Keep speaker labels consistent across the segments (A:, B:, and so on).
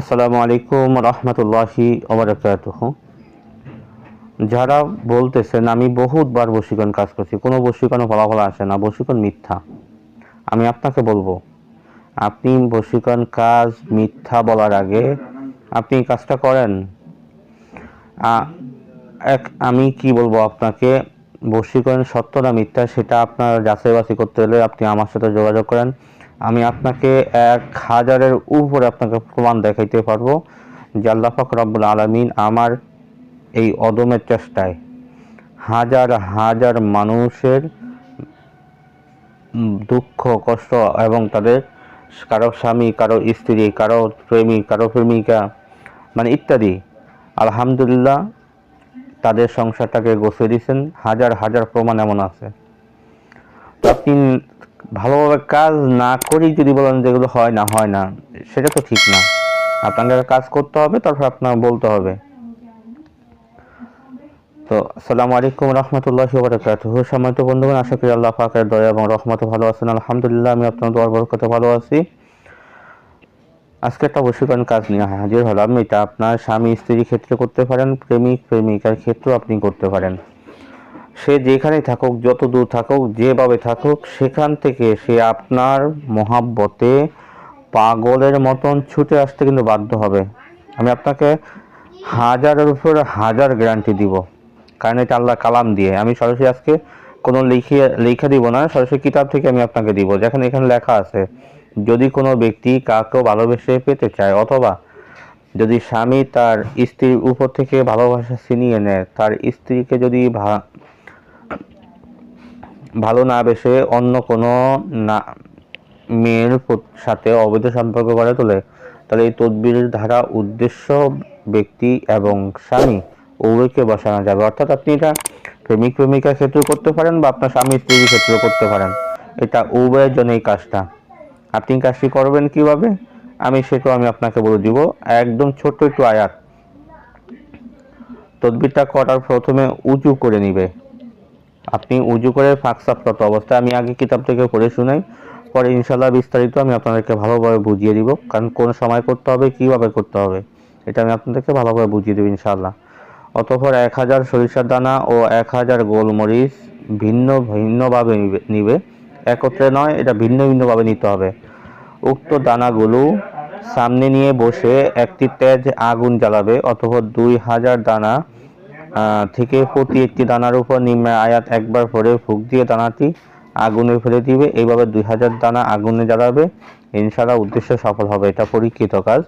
A: আসসালামু আলাইকুম রহমতুল্লাহি ওবরাকাতুহ যারা বলতেছেন, আমি বহুতবার বশীকরণ কাজ করছি, কোনো বশীকরণ ফলাফল আসে না, বশীকরণ মিথ্যা। আমি আপনাকে বলব, আপনি বশীকরণ কাজ মিথ্যা বলার আগে আপনি কাজটা করেন। এক, আমি কি বলব আপনাকে, বশীকরণ সত্য না মিথ্যা, সেটা আপনার যাচাই করতে হলে আপনি আমার সাথে যোগাযোগ করেন। আমি আপনাকে এক হাজারের উপরে আপনাকে প্রমাণ দেখাইতে পারব যে আল্লাহ পাক রব্বুল আলমিন আমার এই অদমের চেষ্টায় হাজার হাজার মানুষের দুঃখ, কষ্ট এবং তাদের কারও স্বামী, কারও স্ত্রী, কারও প্রেমিক কারও প্রেমিকা মানে ইত্যাদি। আলহামদুলিল্লাহ তাদের সংসারটাকে গোছিয়ে দিয়েছেন। হাজার হাজার প্রমাণ এমন আছে। তো আপনি ভালোভাবে কাজ না করেই যদি বলেন যেগুলো হয় না হয় না, সেটা তো ঠিক না। আপনাকে কাজ করতে হবে, তারপর আপনার বলতে হবে। তো, আসসালামু আলাইকুম রহমতুল্লাহ বারকাতুহ সম্মানিত বন্ধুগণ, আশা করি আল্লাহ পাকের দয়া এবং রহমত ভালো আছেন। আলহামদুলিল্লাহ, আমি আপনার দোয়ার বরকতে ভালো আছি। আজকে একটা বশীকরণ কাজ নিয়ে হাজির হলাম। এটা আপনার স্বামী স্ত্রীর ক্ষেত্রে করতে পারেন প্রেমিক প্রেমিকার ক্ষেত্রেও আপনি করতে পারেন। সে যেখানেই থাকুক, যত দূর থাকুক, যেভাবে থাকুক, সেখান থেকে সে আপনার মহাব্বতে পাগলের মতন ছুটে আসতে কিন্তু বাধ্য হবে। আমি আপনাকে হাজারের উপর হাজার গ্যারান্টি দিব। কারণ এটা আল্লাহ কালাম দিয়ে। আমি সরাসরি আজকে কোনো লিখিয়ে লিখে দিব না, সরাসরি কিতাব থেকে আমি আপনাকে দিব। যেখানে এখানে লেখা আছে, যদি কোনো ব্যক্তি কাকেও ভালোবেসে পেতে চায় অথবা যদি স্বামী তার স্ত্রীর উপর থেকে ভালোবাসা ছিনিয়ে নেয়, তার স্ত্রীকে যদি ভালো না বেসে অন্য কোনো না, মেয়ের সাথে অবৈধ সম্পর্ক গড়ে তোলে। তাহলে এই তদবিরের ধারা, উদ্দেশ্য, ব্যক্তি এবং স্বামী উভয়কে বসানো যাবে। অর্থাৎ আপনি এটা প্রেমিক প্রেমিকার ক্ষেত্রেও করতে পারেন বা আপনার স্বামী স্ত্রীর ক্ষেত্রেও করতে পারেন। এটা উভয়ের জন্য এই কাজটা। আপনি কাজটি করবেন কীভাবে? আমি সেটাও আমি আপনাকে বলে দিব। একদম ছোট্ট একটু আয়াত। তদবিরটা করার প্রথমে উঁচু করে নিবে। আপনি উজু করে ফাঁকসাফরত অবস্থায়। আমি আগে কিতাব থেকে পড়ে শুনাই, পরে ইনশাল্লাহ বিস্তারিত আমি আপনাদেরকে ভালোভাবে বুঝিয়ে দিব। কারণ কোন সময় করতে হবে, কীভাবে করতে হবে, এটা আমি আপনাদেরকে ভালোভাবে বুঝিয়ে দেবো ইনশাল্লাহ অতঃপর এক হাজার সরিষার দানা ও এক হাজার গোলমরিচ ভিন্ন ভিন্নভাবে নিবে নিবে। একত্রে নয়, এটা ভিন্ন ভিন্নভাবে নিতে হবে। উক্ত দানাগুলো সামনে নিয়ে বসে একটি তেজ আগুন জ্বালাবে অথবা দুই হাজার দানা থেকে প্রতি একটি দানার উপর নিম্ন আয়াত একবার পরে ফুক দিয়ে দানাটি আগুনে ফেলে দিবে। এইভাবে দুই হাজার দানা আগুনে জ্বালাবে। ইনশাআল্লাহ উদ্দেশ্য সফল হবে, এটা পরীক্ষিত কাজ।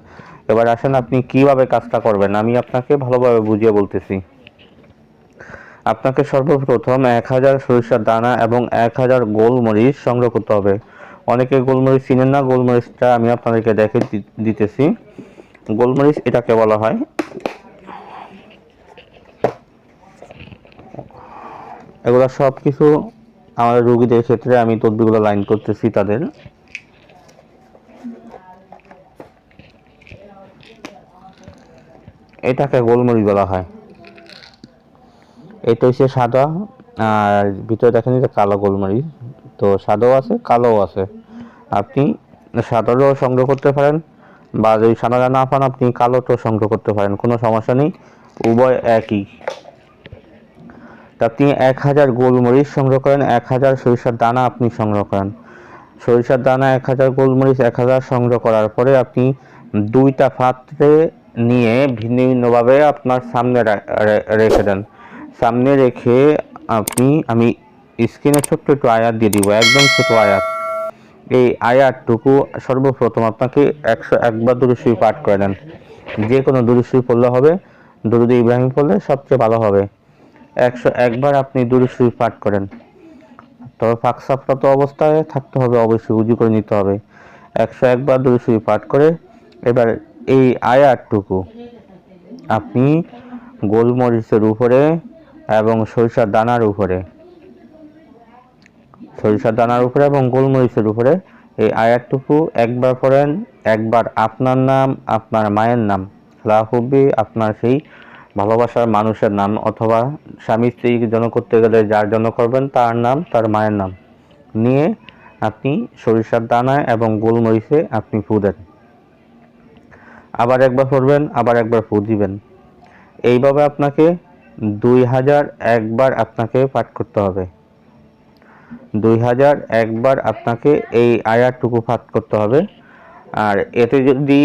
A: এবার আসেন আপনি কীভাবে কাজটা করবেন? আমি আপনাকে ভালোভাবে বুঝিয়ে বলতেছি। আপনাকে সর্বপ্রথম এক হাজার সরিষার দানা এবং এক হাজার গোলমরিচ সংগ্রহ করতে হবে। অনেকে গোলমরিচ চিনেন না, গোলমরিচটা আমি আপনাদেরকে দেখে দিতেছি। গোলমরিচ এটাকে বলা হয় এগুলো সব কিছু আমার রোগীদের ক্ষেত্রে আমি তদবিগুলো লাইন করতেছি তাদের। এটাকে গোলমরিচ বলা হয়। এটা হচ্ছে সাদা, আর ভিতরে দেখেন এটা কালো গোলমরিচ। তো সাদাও আছে, কালোও আছে। আপনি সাদাটাও সংগ্রহ করতে পারেন, বা যদি সাদাটা না পান, আপনি কালোটাও সংগ্রহ করতে পারেন, কোনো সমস্যা নেই। উভয় একই। তা আপনি এক হাজার গোলমরিচ সংগ্রহ করেন, এক হাজার সরিষার দানা আপনি সংগ্রহ করেন। সরিষার দানা এক হাজার গোলমরিচ, এক হাজার সংগ্রহ করার পরে আপনি দুইটা পাত্রে নিয়ে ভিন্ন ভিন্নভাবে আপনার সামনে রেখে দেন। সামনে রেখে আপনি, আমি স্ক্রিনে ছোট্ট একটু আয়াত দিয়ে দিব, একদম ছোট আয়াত। এই আয়াতটুকু সর্বপ্রথম আপনাকে একশো একবার দুরুশ্বই পাঠ করে দেন। যে কোনো দুরুশ্বই পড়লে হবে, দুরুদ ইব্রাহিম পড়লে সবচেয়ে ভালো হবে। একশো একবার আপনি দুরুশ্বই পাঠ করেন। তবে ফাঁকসাপ্রাপ্ত অবস্থায় থাকতে হবে, অবশ্যই উজু করে নিতে হবে। একশো একবার দুরুশ্বই পাঠ করে, এবার এই আয়াতটুকু। আপনি গোলমরিচের উপরে এবং সরিষার দানার উপরে, সরিষার দানার উপরে এবং গোলমরিচের উপরে এই আয়াতটুকু একবার পড়েন, একবার আপনার নাম, আপনার মায়ের নাম লাহুবি আপনার সেই ভালোবাসার মানুষের নাম অথবা স্বামী স্ত্রী জন্য করতে গেলে যার জন্য করবেন তার নাম, তার মায়ের নাম। নিয়ে আপনি সরিষার দানা এবং গোলমরিচে আপনি ফু দেন। আবার একবার পড়বেন আবার একবার ফু দিবেন। এইভাবে আপনাকে দুই হাজার একবার আপনাকে পাঠ করতে হবে। দুই হাজার একবার আপনাকে এই আয়ারটুকু পাঠ করতে হবে। আর এতে যদি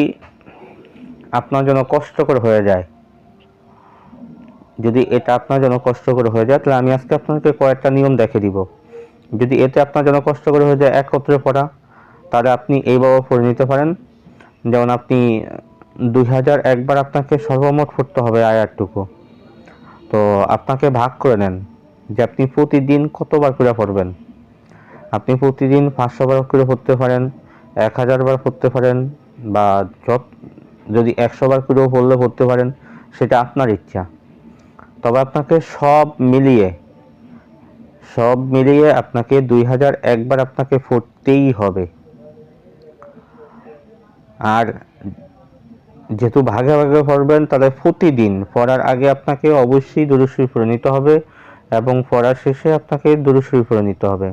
A: আপনার জন্য কষ্টকর হয়ে যায় যদি এটা আপনার জন্য কষ্টকর হয়ে যায়, তাহলে আমি আজকে আপনাকে কয়েকটা নিয়ম দেখে দিব। যদি এতে আপনার জন্য কষ্টকর হয়ে যায়, একত্রে পড়া। তাহলে আপনি এইভাবে পড়ে নিতে পারেন। যেমন আপনি দুই হাজার একবার আপনাকে সর্বমোট পড়তে হবে আয়ারটুকু। তো আপনাকে ভাগ করে নেন যে আপনি প্রতিদিন কতবার করে পড়বেন। আপনি প্রতিদিন পাঁচশো বার করে পড়তে পারেন এক হাজার বার পড়তে পারেন, বা যত যদি একশো বার করেও পড়লে পড়তে পারেন, সেটা আপনার ইচ্ছা। তবে আপনাকে সব মিলিয়ে সব মিলিয়ে আপনাকে দুই হাজার একবার আপনাকে পড়তেই হবে। আর যেহেতু ভাগে ভাগে পড়বেন তাহলে প্রতিদিন পড়ার আগে আপনাকে অবশ্যই দুরুশ্বরী পড়ে নিতে হবে এবং পড়ার শেষে আপনাকে দুরুশ্বরী পড়ে নিতে হবে।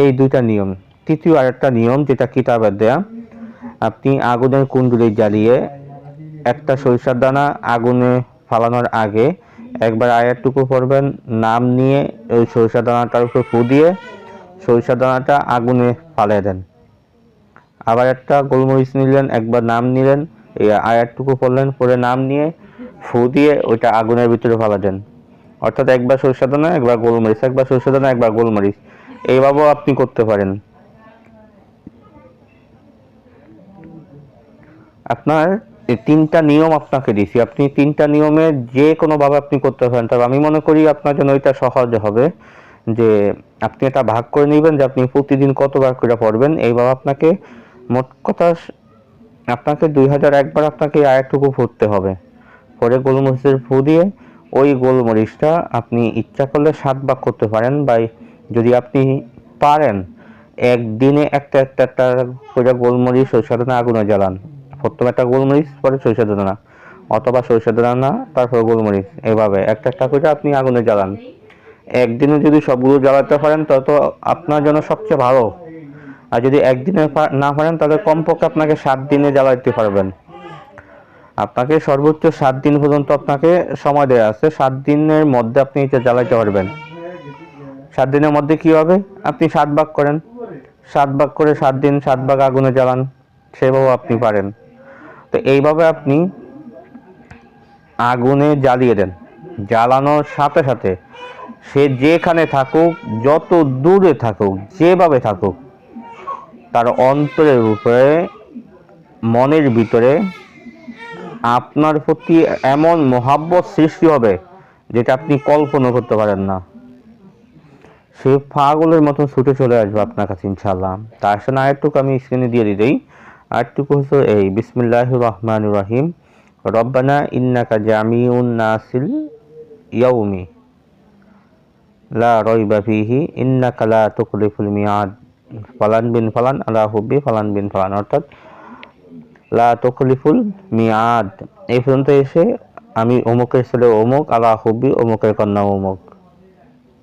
A: এই দুইটা নিয়ম। তৃতীয় আরেকটা নিয়ম, যেটা কিতাবের দেয়া, আপনি আগুনের কুণ্ডুলি জ্বালিয়ে একটা সরিষার দানা আগুনে ফালানোর আগে একবার আয়ারটুকু পড়বেন নাম নিয়ে ওই সরিষা দানাটার উপর ফু দিয়ে সরিষার দানাটা আগুনে ফালিয়ে দেন। আবার একটা গোলমরিচ নিলেন, একবার নাম নিলেন, এই আয়ারটুকু পড়লেন পরে নাম নিয়ে ফু দিয়ে ওইটা আগুনের ভিতরে ফালা দেন। অর্থাৎ একবার সরিষা দানা, একবার গোলমরিচ, একবার সরিষা দানা, একবার গোলমরিচ। এইভাবেও আপনি করতে পারেন। আপনার তিনটা নিয়ম আপনাকে দিছি। আপনি তিনটা নিয়মে যে কোনো ভাবে আপনি করতে পারেন, তবে আমি মনে করি আপনার জন্য এটা সহজ হবে যে আপনি এটা ভাগ করে নেবেন যে আপনি প্রতিদিন কতবার করে পড়বেন। এইভাবে আপনাকে মোট কথা আপনাকে দুই হাজার একবার আপনাকে আয়াতটুকু পড়তে হবে। পরে গোলমরিচের ফু দিয়ে ওই গোলমরিচটা আপনি ইচ্ছা করলে সাত ভাগ করতে পারেন বা যদি আপনি পারেন, একদিনে একটা একটা একটা করে গোলমরিচ ওই দানা আগুনে জ্বালান। প্রথমে একটা গোলমরিচ, পরে সরিষা দানা। অথবা সরিষা দানা তারপর গোলমরিচ। এভাবে একটা একটা করে আপনি আগুনে জ্বালান। একদিনে যদি সবগুলো জ্বালাতে পারেন তত আপনার জন্য সবচেয়ে ভালো। আর যদি একদিনে না পারেন, তাহলে কমপক্ষে আপনাকে সাত দিনে জ্বালাতে পারবেন। আপনাকে সর্বোচ্চ সাত দিন পর্যন্ত আপনাকে সময় দেওয়া আছে। সাত দিনের মধ্যে আপনি এটা জ্বালাতে পারবেন। সাত দিনের মধ্যে কি হবে? আপনি সাত ভাগ করেন। সাত ভাগ করে সাত দিন, সাত ভাগ আগুনে জ্বালান। সেভাবেও আপনি পারেন। তো এইভাবে আপনি আগুনে জ্বালিয়ে দেন। জ্বালানোর সাথে সাথে সে যেখানে থাকুক, যত দূরে থাকুক, যেভাবে থাকুক, তার অন্তরের উপরে, মনের ভিতরে আপনার প্রতি এমন মহাব্বত সৃষ্টি হবে যেটা আপনি কল্পনা করতে পারেন না। সে পাগলের মতন ছুটে চলে আসবে আপনার কাছে ইনশাল্লাহ তার সাথে আরেকটুকু আমি স্ক্রিনে দিয়ে দিই আরেকটুকু হচ্ছে এই বিসমিল্লাহ রহমান রাহিম। রব্বানা ইন্নাকা জামিউন নাসিল ইয়াউমি। লা রয়বা ফিহি, ইন্নাকা লা তুখলিফুল মিয়াদ। ফালান বিন ফালান, আলা হুব্বি ফালান বিন ফালান। অর্থাৎ লা তুখলিফুল মিয়াদ। এই পর্যন্ত এসে আমি অমুকের ছেলে অমুক, আলা হুব্বি অমুকের কন্যা অমুক।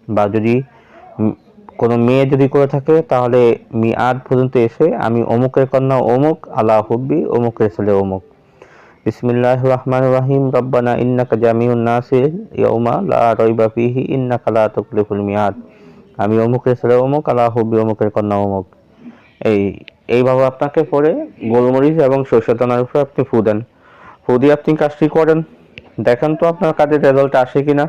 A: বা যদি কোনো মেয়ে যদি করে থাকে, তাহলে মিয়াদ পর্যন্ত এসে আমি অমুকের কন্যা অমুক আলা হুব্বি, অমুকের ছেলে অমুক। বিসমিল্লাহ রহমান রাহিম, রব্বানা ইন্নাকা জামিউন নাসির, ইয়াউমা লা রাইবা ফিহি, ইন্নাকা লা তুখলিফুল মিয়াদ। আমি অমুকের ছেলে অমুক আলা হুব্বি অমুকের কন্যা অমুক। এই এইভাবে আপনাকে পরে গোলমরিচ এবং সরষের দানার উপরে আপনি ফু দেন। ফু দিয়ে আপনি কাজটি করেন। দেখেন তো আপনার কাজের রেজাল্ট আসে কিনা।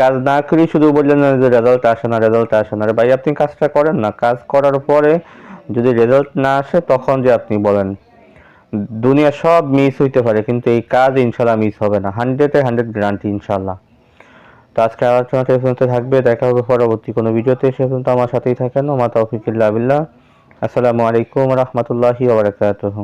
A: কাজ না করি, শুধু বললেন না যে রেজাল্ট আসে না রেজাল্ট আসে না। ভাই, আপনি কাজটা করেন না। কাজ করার পরে যদি রেজাল্ট না আসে, তখন যে আপনি বলেন, দুনিয়া সব মিস হইতে পারে, কিন্তু এই কাজ ইনশাল্লাহ মিস হবে না। হান্ড্রেডে হান্ড্রেড গ্যারান্টি ইনশাল্লাহ তো আজকে আলোচনাটা এই পর্যন্ত থাকবে। দেখা হবে পরবর্তী কোনো ভিডিওতে। সে পর্যন্ত আমার সাথেই থাকেন। ওমা তৌফিকুল্লাহ আসসালামু আলাইকুম রহমতুল্লাহি ওবরাকাতুহু